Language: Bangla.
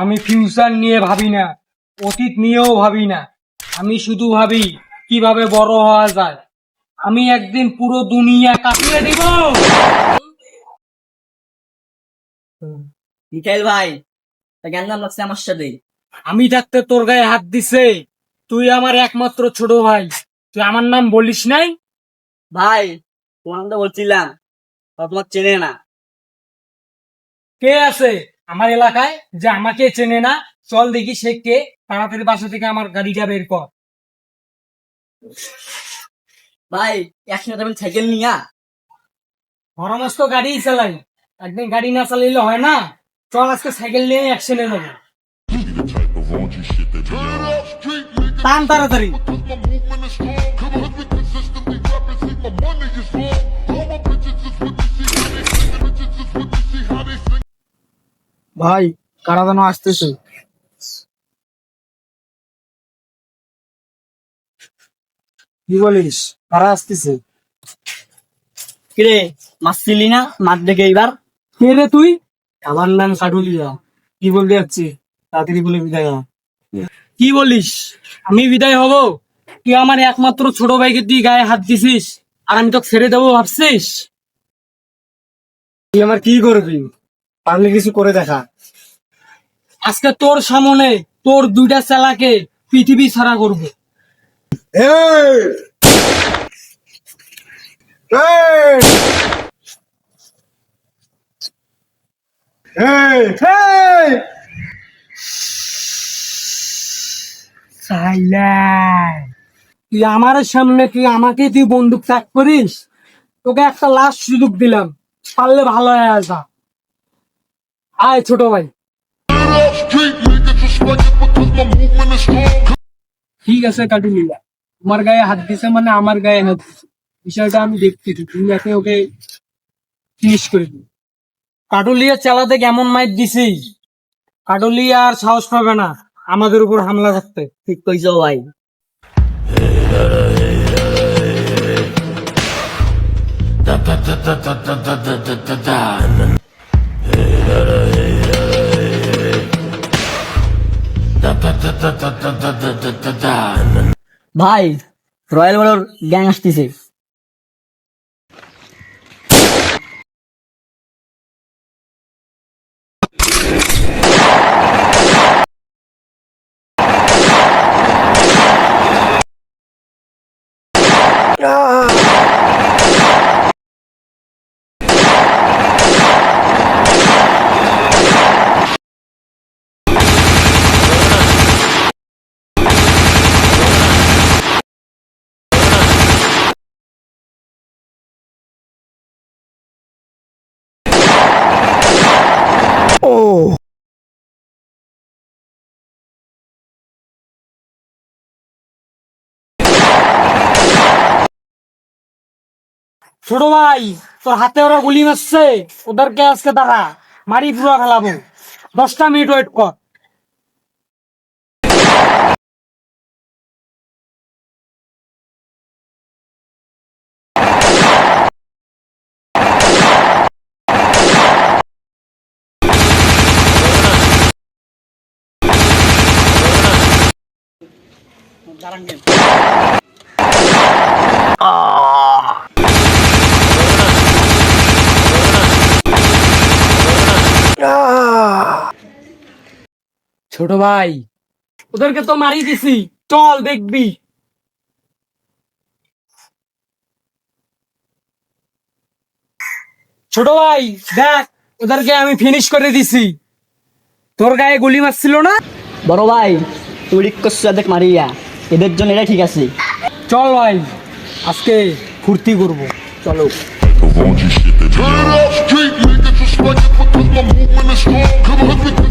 আমি ফিউচার নিয়ে ভাবি না অতীত নিয়েও ভাবি না। আমি শুধু ভাবি কীভাবে বড় হওয়া যায়। আমি একদিন পুরো দুনিয়া কাঁপিয়ে দিব। মিকাইল ভাই লাগছে আমার সাথে। আমি থাকতে তোর গায়ে হাত দিছে। তুই আমার একমাত্র ছোট ভাই। তুই আমার নাম বলিস নাই? ভাই তোমার বলছিলাম তোমার চেনে না। কে আছে? আমার এলাকায় যে আমাকে চেনে না চল দেখি সে কে। তাড়াতাড়ি বাসা থেকে আমার গাড়িটা বের কর। ভাই একসাথে যাবেন সাইকেল নিয়া। পরামর্শ গাড়ি চালাই। একদিন গাড়ি না চালাইলে হয় না। চল আজকে সাইকেল নিয়ে be on. টান তাড়াতাড়ি। ভাই কারা যেন আসতেছে? কি বলিস? কারা আসতেছে? কিরে না? দেখে এইবার। কে রে তুই? আমার নাম কি বলতে যাচ্ছি? তাড়াতাড়ি বলে বিদায় হ। কি বলিস? আমি বিদায় হব? তুই আমার একমাত্র ছোট ভাইকে তুই গায়ে হাত দিছিস আর আমি তোকে ছেড়ে দেবো ভাবছিস? তুই আমার কি করবি? পারলে কিছু করে দেখা। আজকে তোর সামনে তোর দুইটা চালাকে পৃথিবী ছাড়া করব। তুই আমার সামনে তুই আমাকে তুই বন্দুক ত্যাগ করিস? তোকে একটা লাস্ট সুযোগ দিলাম। পারলে ভালো হয়ে আসা আয় ছোট ভাই. ঠিক আছে কাটুলিলা তোমার গায়ে হাত দিছে মানে আমার গায়ে হাত দিছে বিষয়টা আমি দেখতেছি তুমি একে ওকে ফিনিশ করে দিই কাটুলিয়া চালাতে কেমন মাইর দিছি কাটুলিয়া আর সাহস পাবে না আমাদের উপর হামলা করতে ঠিক কইছো ভাই ভাই রয়্যাল বলোর গ্যাং আসতেছে। ছোট ভাই তোর হাতে ওরা গুলি মারছে। ওদেরকে আজকে তারা মারি পুরো ফেলাবো দশটা মিনিট ওয়েট কর। ছোট ভাই ওদেরকে তো মারি দিছি। চল দেখবি। ছোট ভাই দেখ ওদেরকে আমি ফিনিশ করে দিছি। তোর গায়ে গুলি মারছিল না? বড় ভাই তুই রিক দেখ মারিয়া। এদের জন্য এটাই ঠিক আছে। চল ভাই আজকে ফুর্তি করব। চলো। like I put my movement is strong. Come on,